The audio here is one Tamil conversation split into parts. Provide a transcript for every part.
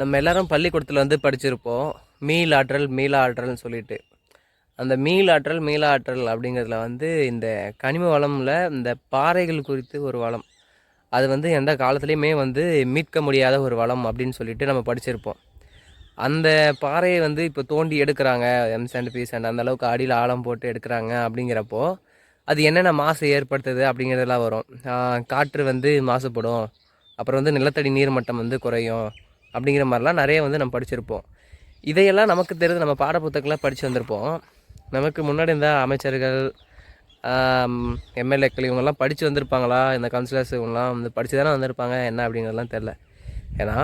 நம்ம எல்லாரும் பள்ளிக்கூடத்தில் வந்து படிச்சிருப்போம். மீள் ஆற்றல் மீள ஆற்றல்னு சொல்லிட்டு. அந்த மீள் ஆற்றல் மீள ஆற்றல் அப்படிங்கிறதுல வந்து இந்த கனிம வளமில் இந்த பாறைகள் குறித்து ஒரு வளம். அது வந்து எந்த காலத்துலேயுமே வந்து மீட்க முடியாத ஒரு வளம் அப்படின்னு சொல்லிட்டு நம்ம படிச்சிருப்போம். அந்த பாறையை வந்து இப்போ தோண்டி எடுக்கிறாங்க. எம் சாண்ட் பி சாண்ட் அந்த அளவுக்கு அடியில் ஆழம் போட்டு எடுக்கிறாங்க அப்படிங்கிறப்போ அது என்னென்ன மாசு ஏற்படுத்துது அப்படிங்கிறதெல்லாம் வரும். காற்று வந்து மாசுபடும். அப்புறம் வந்து நிலத்தடி நீர் மட்டம் வந்து குறையும். அப்படிங்கிற மாதிரிலாம் நிறைய வந்து நம்ம படிச்சிருப்போம். இதையெல்லாம் நமக்கு தெரிஞ்சு நம்ம பாடப்புத்தகங்களாக படித்து வந்திருப்போம். நமக்கு முன்னாடி இருந்த அமைச்சர்கள் எம்எல்ஏக்கள் இவங்கெல்லாம் படித்து வந்திருப்பாங்களா? இந்த கவுன்சிலர்ஸ் இவங்கெல்லாம் வந்து படித்து தானே வந்திருப்பாங்க? என்ன அப்படிங்கிறதெல்லாம் தெரில ஏன்னா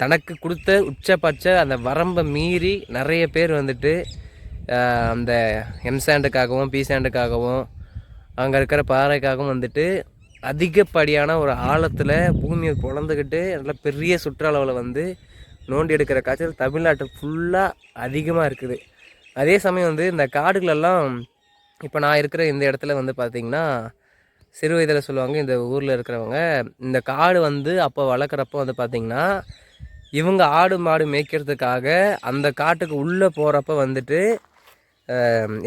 தனக்கு கொடுத்த உச்சபட்ச அந்த வரம்பை மீறி நிறைய பேர் வந்துட்டு அந்த எம் சாண்டுக்காகவும் பி சாண்டுக்காகவும் அங்கே இருக்கிற பாறைக்காகவும் வந்துட்டு அதிகப்படியான ஒரு ஆழத்தில் பூமியை பிளந்துக்கிட்டு நல்ல பெரிய சுற்றளவில் வந்து நோண்டி எடுக்கிற காய்ச்சல் தமிழ்நாட்டில் ஃபுல்லாக அதிகமாக இருக்குது. அதே சமயம் வந்து இந்த காடுகளெல்லாம் இப்போ நான் இருக்கிற இந்த இடத்துல வந்து பார்த்திங்கன்னா சிறு வயதில் சொல்லுவாங்க இந்த ஊரில் இருக்கிறவங்க இந்த காடு வந்து அப்போ வளர்க்குறப்போ வந்து பார்த்திங்கன்னா இவங்க ஆடு மாடு மேய்க்கிறதுக்காக அந்த காட்டுக்கு உள்ளே போகிறப்ப வந்துட்டு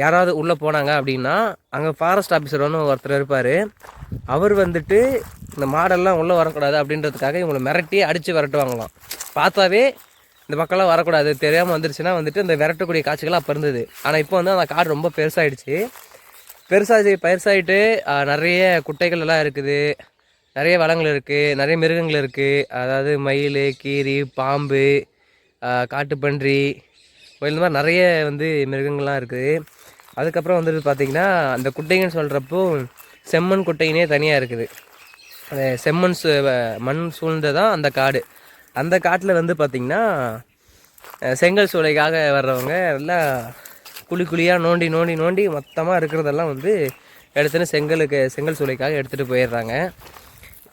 யாராவது உள்ளே போனாங்க அப்படின்னா அங்கே ஃபாரஸ்ட் ஆஃபீஸர் ஒன்று ஒருத்தர் இருப்பார். அவர் வந்துட்டு இந்த மாடெல்லாம் உள்ளே வரக்கூடாது அப்படின்றதுக்காக இவங்களை மிரட்டி அடித்து விரட்டுவாங்களாம். பார்த்தாவே இந்த பக்கம்லாம் வரக்கூடாது தெரியாமல் வந்துருச்சுன்னா வந்துட்டு இந்த விரட்டக்கூடிய காட்சிகளாக அப்போ இருந்தது. ஆனால் இப்போ வந்து அந்த காடு ரொம்ப பெருசாகிடுச்சு பெருசாகி பெருசாகிட்டு நிறைய குட்டைகள் எல்லாம் இருக்குது. நிறைய வளங்கள் இருக்குது நிறைய மிருகங்கள் இருக்குது அதாவது மயில் கீரி பாம்பு காட்டுப்பன்றி இந்த மாதிரி நிறைய வந்து மிருகங்கள்லாம் இருக்குது. அதுக்கப்புறம் வந்துட்டு பார்த்திங்கன்னா அந்த குட்டைங்கன்னு சொல்கிறப்போ செம்மண் குட்டையினே தனியாக இருக்குது. அந்த செம்மண் சு மண் சூழ்ந்ததான் அந்த காடு. அந்த காட்டில் வந்து பார்த்திங்கன்னா செங்கல் சூளைக்காக வர்றவங்க நல்லா குழி குழியாக நோண்டி நோண்டி நோண்டி மொத்தமாக இருக்கிறதெல்லாம் வந்து எடுத்துன்னு செங்கலுக்கு செங்கல் சூளைக்காக எடுத்துகிட்டு போயிடுறாங்க.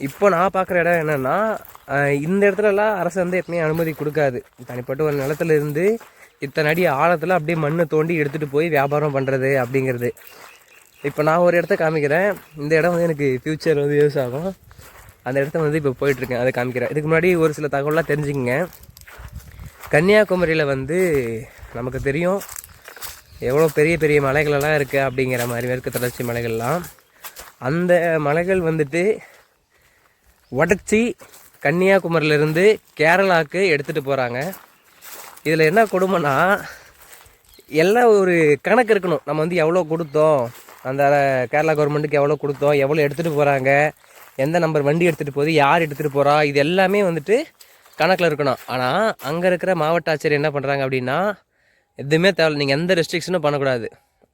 இப்போ நான் பார்க்குற இடம் என்னென்னா இந்த இடத்துலலாம் அரசு வந்து எப்பவுமே அனுமதி கொடுக்காது. தனிப்பட்ட ஒரு நிலத்துல இருந்து இத்தனை அடி ஆழத்தில் அப்படியே மண்ணை தோண்டி எடுத்துகிட்டு போய் வியாபாரம் பண்ணுறது அப்படிங்கிறது. இப்போ நான் ஒரு இடத்த காமிக்கிறேன். இந்த இடம் வந்து எனக்கு ஃப்யூச்சர் வந்து யூஸ் ஆகும். அந்த இடத்த வந்து இப்போ போயிட்டுருக்கேன். அதை காமிக்கிறேன். இதுக்கு முன்னாடி ஒரு சில தகவலாம் தெரிஞ்சுக்கங்க. கன்னியாகுமரியில் வந்து நமக்கு தெரியும் எவ்வளோ பெரிய பெரிய மலைகளெல்லாம் இருக்குது அப்படிங்கிற மாதிரி மேற்கு தொடர்ச்சி மலைகள்லாம். அந்த மலைகள் வந்துட்டு உடச்சி கன்னியாகுமரியிலேருந்து கேரளாவுக்கு எடுத்துகிட்டு போகிறாங்க இதில் என்ன கொடுமைன்னா எல்லாம் ஒரு கணக்கு இருக்கணும். நம்ம வந்து எவ்வளோ கொடுத்தோம். அந்த கேரளா கவர்மெண்ட்டுக்கு எவ்வளோ கொடுத்தோம் எவ்வளோ எடுத்துகிட்டு போகிறாங்க எந்த நம்பர் வண்டி எடுத்துகிட்டு போகுது யார் எடுத்துகிட்டு போகிறா இது எல்லாமே வந்துட்டு கணக்கில் இருக்கணும். ஆனால் அங்கே இருக்கிற மாவட்ட ஆட்சியர் என்ன பண்ணுறாங்க அப்படின்னா எதுவுமே தேவை நீங்கள் எந்த ரெஸ்ட்ரிக்ஷனும் பண்ணக்கூடாது.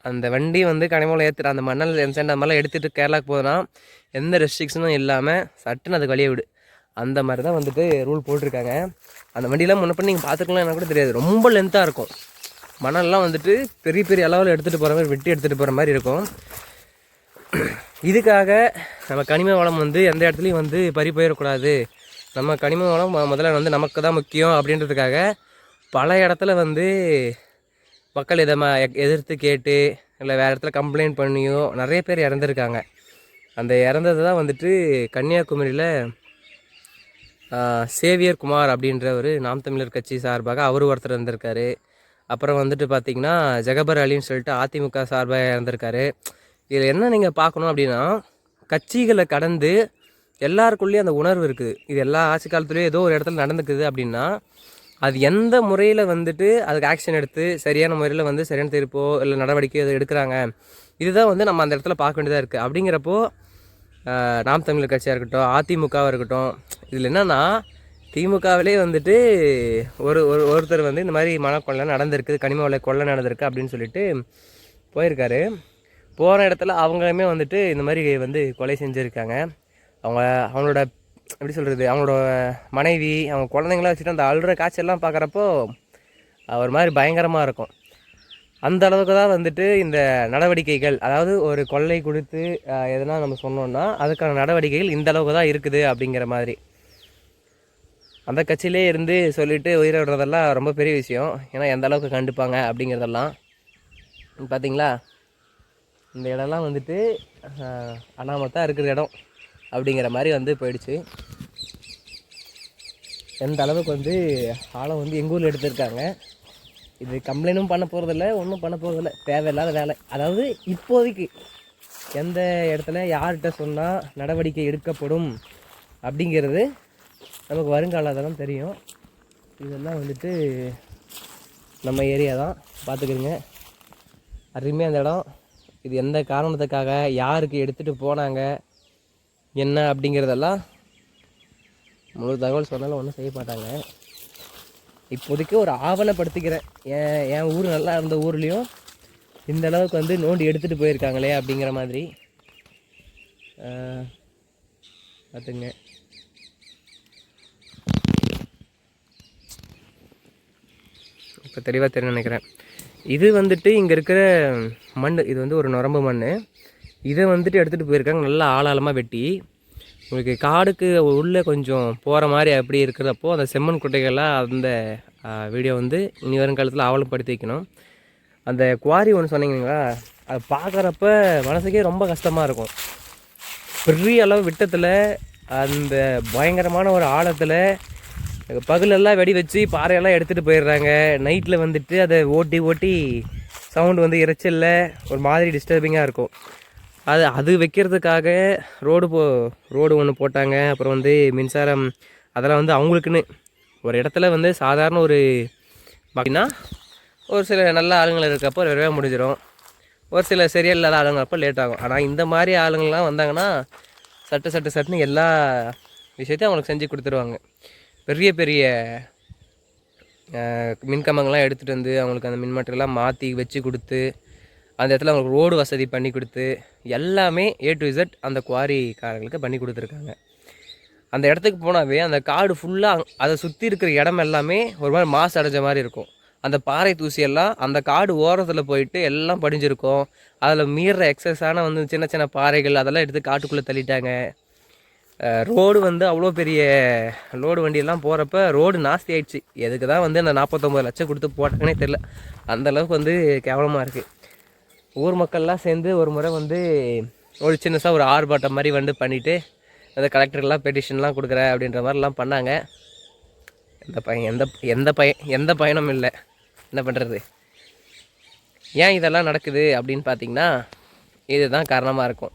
அந்த வண்டி வந்து கனிமூலம் ஏற்றுற அந்த மணல் என்சென்ட் அந்த மாதிரிலாம் எடுத்துகிட்டு கேரளாவுக்கு போதுன்னா எந்த ரெஸ்ட்ரிக்ஷனும் இல்லாமல் சட்டுன்னு அதுக்கு வழியை விடு. அந்த மாதிரி தான் வந்துட்டு ரூல் போட்டிருக்காங்க. அந்த வண்டியெல்லாம் முன்ன பண்ணி நீங்கள் பார்த்துக்கலாம் எனக்கு கூட தெரியாது. ரொம்ப லென்த்தாக இருக்கும். மணல்லாம் வந்துட்டு பெரிய பெரிய அளவில் எடுத்துகிட்டு போகிற மாதிரி வெட்டி எடுத்துகிட்டு போகிற மாதிரி இருக்கும். இதுக்காக நம்ம கனிம வளம் வந்து எந்த இடத்துலையும் வந்து பறி போயிடக்கூடாது நம்ம கனிம வளம் முதல்ல வந்து நமக்கு தான் முக்கியம் அப்படின்றதுக்காக பல இடத்துல வந்து மக்கள் இதை எதிர்த்து கேட்டு இல்லை வேறு இடத்துல கம்ப்ளைண்ட் பண்ணியோ நிறைய பேர் இறந்துருக்காங்க. அந்த இறந்தது தான் வந்துட்டு கன்னியாகுமரியில் சேவியர் குமார் அப்படின்ற ஒரு நாம் தமிழர் கட்சி சார்பாக அவர் ஒருத்தர் இருந்திருக்காரு அப்புறம் வந்துட்டு பார்த்தீங்கன்னா ஜெகபர் அலின்னு சொல்லிட்டு அதிமுக சார்பாக இறந்துருக்காரு. இதில் என்ன நீங்கள் பார்க்கணும் அப்படின்னா கட்சிகளை கடந்து எல்லாருக்குள்ளேயும் அந்த உணர்வு இருக்குது. இது எல்லா ஆட்சி காலத்துலேயும் ஏதோ ஒரு இடத்துல நடந்துக்குது அப்படின்னா அது எந்த முறையில் வந்துட்டு அதுக்கு ஆக்ஷன் எடுத்து சரியான முறையில் வந்து சரியான தீர்ப்போ இல்லை நடவடிக்கை எது எடுக்கிறாங்க இதுதான் வந்து நம்ம அந்த இடத்துல பார்க்க வேண்டியதாக இருக்குது அப்படிங்கிறப்போ நாம் தமிழர் கட்சியாக இருக்கட்டும் அதிமுகவாக இருக்கட்டும் இதில் என்னென்னா திமுகவிலே வந்துட்டு ஒரு ஒரு ஒருத்தர் வந்து இந்த மாதிரி மனக்கொள்ளை நடந்திருக்கு கனிம வலை கொள்ளை நடந்திருக்கு அப்படின்னு சொல்லிட்டு போயிருக்காரு. போகிற இடத்துல அவங்களுமே வந்துட்டு இந்த மாதிரி வந்து கொலை செஞ்சுருக்காங்க. அவங்க அவங்களோட எப்படி சொல்கிறது அவங்களோட மனைவி அவங்க குழந்தைங்களாம் வச்சுட்டு அந்த அழுற காய்ச்சல்லாம் பார்க்குறப்போ ஒரு மாதிரி பயங்கரமாக இருக்கும். அந்த அளவுக்கு தான் வந்துட்டு இந்த நடவடிக்கைகள் அதாவது ஒரு கொள்ளை கொடுத்து எதனா நம்ம சொன்னோம்னா அதுக்கான நடவடிக்கைகள் இந்த அளவுக்கு தான் இருக்குது அப்படிங்கிற மாதிரி. அந்த கட்சியிலே இருந்து சொல்லிட்டு உயிரை விடுறதெல்லாம் ரொம்ப பெரிய விஷயம். ஏன்னா எந்த அளவுக்கு கண்டுப்பாங்க அப்படிங்கிறதெல்லாம். பார்த்தீங்களா இந்த இடம்லாம் வந்துட்டு அனாமத்தாக இருக்கிற இடம் அப்படிங்கிற மாதிரி வந்து போயிடுச்சு. எந்த அளவுக்கு வந்து ஆழம் வந்து எங்கள் ஊரில் எடுத்திருக்காங்க. இது கம்ப்ளைண்ட்டும் பண்ண போகிறதில்ல ஒன்றும் பண்ண போகிறதில்ல தேவையில்லாத வேலை. அதாவது இப்போதைக்கு எந்த இடத்துல யார்கிட்ட சொன்னால் நடவடிக்கை எடுக்கப்படும் அப்படிங்கிறது நமக்கு வருங்காலத்தெல்லாம் தெரியும். இதெல்லாம் வந்துட்டு நம்ம ஏரியா தான். பார்த்துக்கிறங்க அருமையாக அந்த இடம். இது எந்த காரணத்துக்காக யாருக்கு எடுத்துகிட்டு போனாங்க என்ன அப்படிங்கிறதெல்லாம் முழு தகவல் சொன்னாலும் ஒன்றும் செய்ய மாட்டாங்க. இப்போதைக்கு ஒரு ஆவணப்படுத்திக்கிறேன். என் என் ஊர் நல்லா இருந்த ஊர்லேயும் இந்த அளவுக்கு வந்து நோண்டி எடுத்துகிட்டு போயிருக்காங்களே அப்படிங்கிற மாதிரி. பார்த்துங்க இப்போ தெளிவாக தெரியும் நினைக்கிறேன். இது வந்துட்டு இங்கே இருக்கிற மண் இது வந்து ஒரு நரம்பு மண் இதை வந்துட்டு எடுத்துகிட்டு போயிருக்காங்க நல்லா ஆளாளமாக வெட்டி. உங்களுக்கு காடுக்கு உள்ளே கொஞ்சம் போகிற மாதிரி அப்படி இருக்கிறப்போ அந்த செம்மண் குட்டைகள்லாம் அந்த வீடியோ வந்து இனி வரும் காலத்தில் வைக்கணும். அந்த குவாரி ஒன்று சொன்னீங்களா அதை பார்க்குறப்ப மனசுக்கே ரொம்ப கஷ்டமாக இருக்கும். பெரிய அளவு விட்டத்தில் அந்த பயங்கரமான ஒரு ஆழத்தில் பகலெல்லாம் வெடி வச்சு பாறையெல்லாம் எடுத்துகிட்டு போயிடுறாங்க. நைட்டில் வந்துட்டு அதை ஓட்டி ஓட்டி சவுண்டு வந்து இறைச்சலில். ஒரு மாதிரி டிஸ்டர்பிங்காக இருக்கும். அது அது வைக்கிறதுக்காக ரோடு போ ரோடு ஒன்று போட்டாங்க. அப்புறம் வந்து மின்சாரம் அதெல்லாம் வந்து அவங்களுக்குன்னு. ஒரு இடத்துல வந்து சாதாரண ஒரு பார்த்தீங்கன்னா ஒரு சில நல்ல ஆளுங்கள் இருக்கப்போ விரைவாக முடிஞ்சிடும் ஒரு சில சரியில்லாத ஆளுங்க லேட் ஆகும். ஆனால் இந்த மாதிரி ஆளுங்கள்லாம் வந்தாங்கன்னா சட்டு சட்டு சட்டுன்னு எல்லா விஷயத்தையும் அவங்களுக்கு செஞ்சு கொடுத்துருவாங்க. பெரிய பெரிய மின்கம்பங்கள்லாம் எடுத்துகிட்டு வந்து அவங்களுக்கு அந்த மின்மாற்றிலாம் மாற்றி வச்சு கொடுத்து அந்த இடத்துல அவங்களுக்கு ரோடு வசதி பண்ணி கொடுத்து எல்லாமே ஏ டு இசட் அந்த குவாரிக்காரங்களுக்கு பண்ணி கொடுத்துருக்காங்க. அந்த இடத்துக்கு போனாவே அந்த காடு ஃபுல்லாக அதை சுற்றி இருக்கிற இடம் எல்லாமே ஒரு மாதிரி மாசு அடைஞ்ச மாதிரி இருக்கும். அந்த பாறை தூசியெல்லாம் அந்த காடு ஓரத்தில் போயிட்டு எல்லாம் படிஞ்சிருக்கும். அதில் மீற எக்ஸஸான வந்து சின்ன சின்ன பாறைகள் அதெல்லாம் எடுத்து காட்டுக்குள்ளே தள்ளிட்டாங்க. ரோடு வந்து அவ்வளோ பெரிய லோடு வண்டியெல்லாம் போகிறப்ப ரோடு நாஸ்தி ஆயிடுச்சு. எதுக்கு தான் வந்து அந்த நாற்பத்தொம்பது லட்சம் கொடுத்து போட்டாங்கன்னே தெரில அந்தளவுக்கு வந்து கேவலமாக இருக்குது ஊர் மக்கள்லாம் சேர்ந்து ஒரு முறை வந்து ஒரு சின்னசாக ஒரு ஆர்ப்பாட்டம் மாதிரி வந்து பண்ணிவிட்டு அந்த கலெக்டர்லாம் பெட்டிஷன்லாம் கொடுக்குற அப்படின்ற மாதிரிலாம் பண்ணாங்க. எந்த பையன் எந்த எந்த பையன் எந்த பயனும் இல்லை. என்ன பண்ணுறது ஏன் இதெல்லாம் நடக்குது அப்படின்னு பார்த்தீங்கன்னா இதுதான் காரணமாக இருக்கும்.